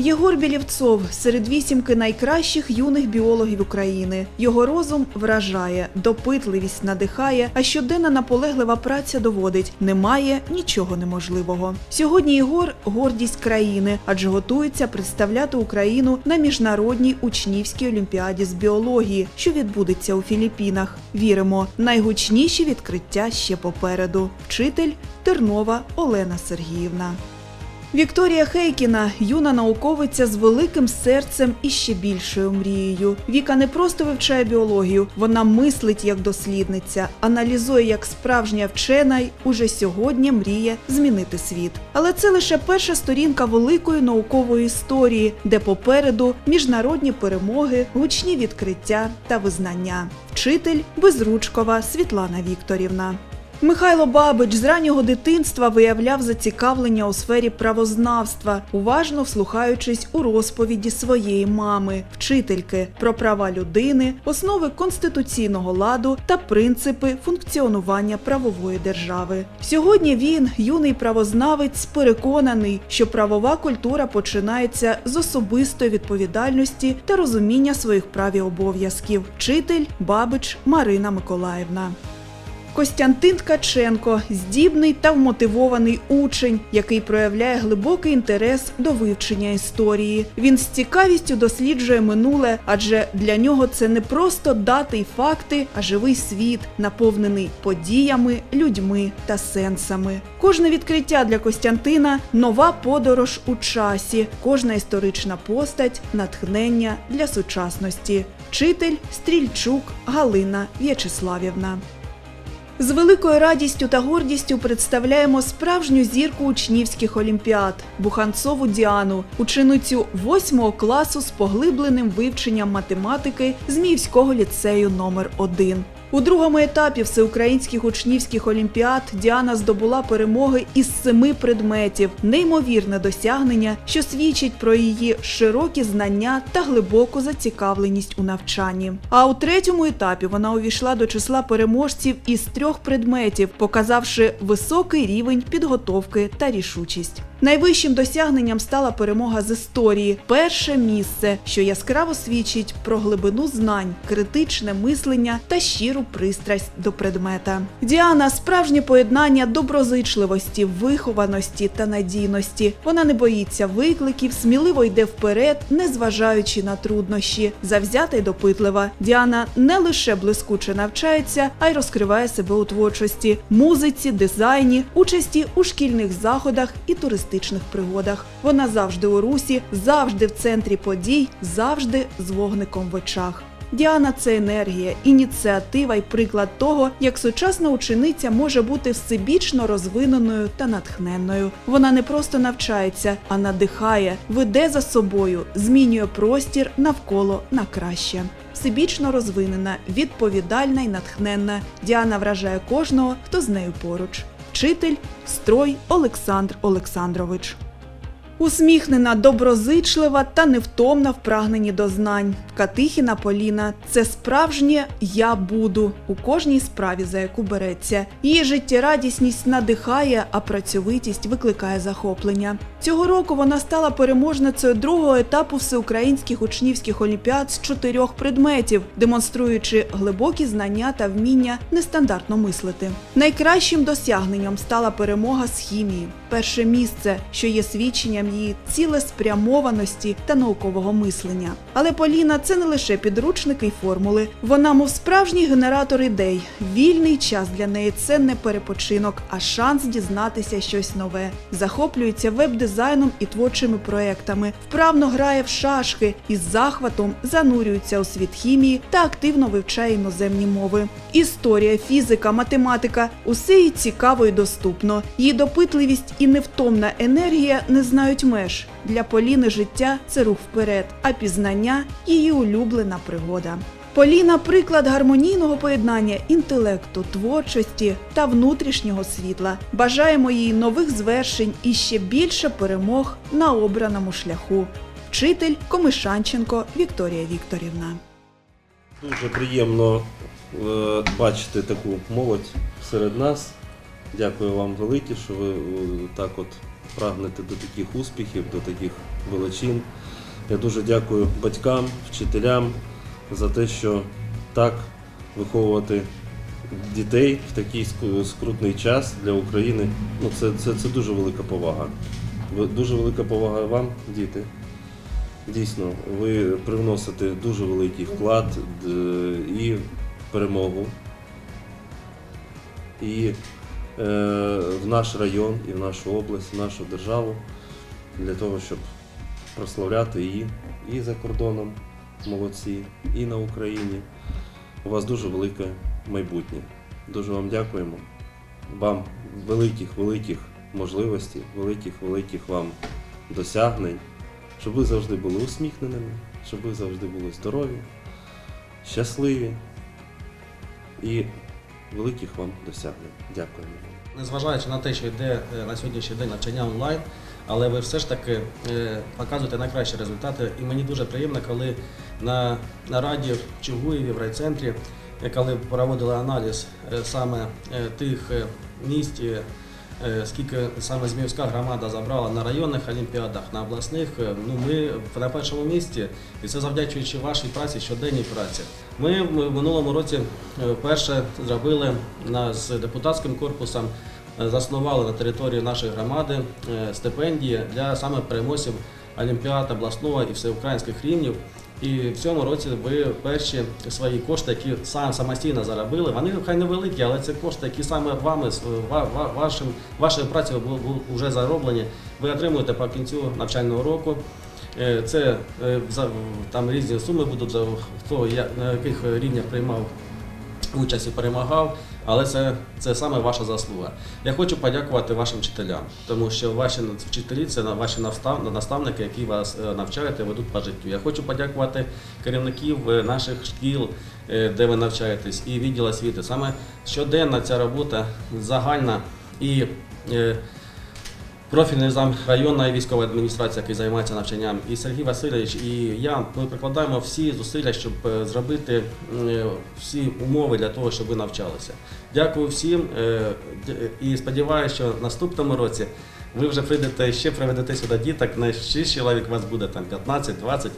Єгор Білівцов серед вісімки найкращих юних біологів України. Його розум вражає, допитливість надихає, а щоденна наполеглива праця доводить: немає нічого неможливого. Сьогодні Єгор гордість країни, адже готується представляти Україну на міжнародній учнівській олімпіаді з біології, що відбудеться у Філіппінах. Віримо, найгучніші відкриття ще попереду. Вчитель Тернова Олена Сергіївна. Вікторія Хейкіна юна науковиця з великим серцем і ще більшою мрією. Віка не просто вивчає біологію, вона мислить як дослідниця, аналізує як справжня вчена й уже сьогодні мріє змінити світ. Але це лише перша сторінка великої наукової історії, де попереду міжнародні перемоги, гучні відкриття та визнання. Вчитель Безручкова Світлана Вікторівна. Михайло Бабич з раннього дитинства виявляв зацікавлення у сфері правознавства, уважно вслухаючись у розповіді своєї мами, вчительки про права людини, основи конституційного ладу та принципи функціонування правової держави. Сьогодні він, юний правознавець, переконаний, що правова культура починається з особистої відповідальності та розуміння своїх прав і обов'язків. Вчитель Бабич Марина Миколаївна. Костянтин Ткаченко здібний та вмотивований учень, який проявляє глибокий інтерес до вивчення історії. Він з цікавістю досліджує минуле, адже для нього це не просто дати й факти, а живий світ, наповнений подіями, людьми та сенсами. Кожне відкриття для Костянтина нова подорож у часі, кожна історична постать, натхнення для сучасності. Вчитель Стрільчук Галина В'ячеславівна. З великою радістю та гордістю представляємо справжню зірку учнівських олімпіад Буханцову Діану, ученицю 8 класу з поглибленим вивченням математики Зміївського ліцею номер 1 у другому етапі всеукраїнських учнівських олімпіад Діана здобула перемоги із семи предметів, неймовірне досягнення, що свідчить про її широкі знання та глибоку зацікавленість у навчанні. А у третьому етапі вона увійшла до числа переможців із трьох предметів, показавши високий рівень підготовки та рішучість. Найвищим досягненням стала перемога з історії, перше місце, що яскраво свідчить про глибину знань, критичне мислення та щиру пристрасть до предмета. Діана справжнє поєднання доброзичливості, вихованості та надійності. Вона не боїться викликів, сміливо йде вперед, незважаючи на труднощі, завзята й допитлива. Діана не лише блискуче навчається, а й розкриває себе у творчості, музиці, дизайні, участі у шкільних заходах і туристичних пригодах. Вона завжди у русі, завжди в центрі подій, завжди з вогником в очах. Діана це енергія, ініціатива і приклад того, як сучасна учениця може бути всебічно розвиненою та натхненною. Вона не просто навчається, а надихає, веде за собою, змінює простір навколо на краще. Всебічно розвинена, відповідальна і натхненна. Діана вражає кожного, хто з нею поруч. Вчитель строй Олександр Олександрович. Усміхнена, доброзичлива та невтомна в прагненні до знань. Катихіна Поліна це справжнє я буду у кожній справі, за яку береться. Її життєрадісність надихає, а працьовитість викликає захоплення. Цього року вона стала переможницею другого етапу всеукраїнських учнівських олімпіад з чотирьох предметів, демонструючи глибокі знання та вміння нестандартно мислити. Найкращим досягненням стала перемога з хімії, перше місце, що є свідченням її цілеспрямованості та наукового мислення. Але Поліна це не лише підручники й формули. Вона, мов справжній генератор ідей. Вільний час для неї це не перепочинок, а шанс дізнатися щось нове. Захоплюється веб-дизайном і творчими проектами, вправно грає в шашки і з захватом занурюється у світ хімії та активно вивчає іноземні мови. Історія, фізика, математика усе їй цікаво і доступно. Її допитливість і невтомна енергія не знають меж. Для Поліни життя це рух вперед, а пізнання її улюблена пригода. Поліна приклад гармонійного поєднання інтелекту, творчості та внутрішнього світла. Бажаємо їй нових звершень і ще більше перемог на обраному шляху. Вчитель Комишанченко Вікторія Вікторівна. Дуже приємно е, бачити таку молодь серед нас. Дякую вам велике, що ви е, так от прагнете до таких успіхів, до таких величин. Я дуже дякую батькам, вчителям за те, що так виховувати дітей в такий скрутний час для України. Ну, це, це, це дуже велика повага. Дуже велика повага вам, діти. Дійсно, ви привносите дуже великий вклад і перемогу, і в наш район, і в нашу область, в нашу державу для того, щоб прославляти її і за кордоном молодці, і на Україні. У вас дуже велике майбутнє. Дуже вам дякуємо. Вам великих, великих можливостей, великих, великих вам досягнень, щоб ви завжди були усміхненими, щоб ви завжди були здорові, щасливі і великих вам досягнень. Дякуємо. Незважаючи на те, що йде е, на сьогоднішній день навчання онлайн, але ви все ж таки е, показуєте найкращі результати. І мені дуже приємно, коли на, на раді в Чугуєві, в райцентрі, е, коли проводили аналіз саме тих місць, скільки саме Зміївська громада забрала на районних олімпіадах, на обласних, е, ну ми на першому місці, і це завдячуючи вашій праці, щоденній праці. Ми в минулому році е, перше зробили з депутатським корпусом, е, заснували на території нашої громади е, стипендії для саме переможців Олімпіад обласного і всеукраїнських рівнів. І в цьому році ви перші свої кошти, які сам самостійно заробили, вони хай невеликі, але це кошти, які саме вами ва- вашим вашою працею бу- бу- вже зароблені. Ви отримуєте по кінцю навчального року. Е, Це е, там різні суми будуть хто я- на яких рівнях приймав участь перемагав, але це, це саме ваша заслуга. Я хочу подякувати вашим вчителям, тому що ваші вчителі це ваші настав- наставники, які вас е, навчають і ведуть по життю. Я хочу подякувати керівників е, наших шкіл, е, де ви навчаєтесь, і відділ освіти. Саме щоденна ця робота загальна і. Профільний зам районної військової адміністрації, який займається навчанням, і Сергій Васильович, і я ми прикладаємо всі зусилля, щоб е, зробити е, всі умови для того, щоб ви навчалися. Дякую всім е, і сподіваюся, що наступному році ви вже прийдете ще приведете сюди діток, на ще чоловік вас буде там 15-20.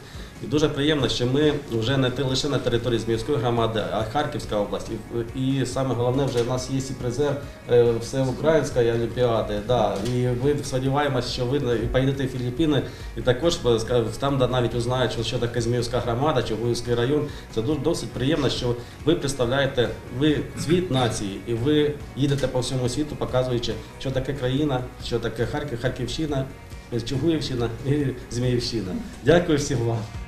І дуже приємно, що ми вже не лише на території Зміївської громади, а Харківська область. І, і саме головне, вже в нас є і призер е, всеукраїнської олімпіади. Да. І ми сподіваємося, що ви поїдете в Філіппіни і також там да, навіть узнають, що, що таке Зміївська громада, Чугуївський район. Це дуже досить приємно, що ви представляєте ви звіт нації, і ви їдете по всьому світу, показуючи, що таке країна, що таке Харків, Харківщина, Чугуївщина і Зміївщина. Дякую всім вам.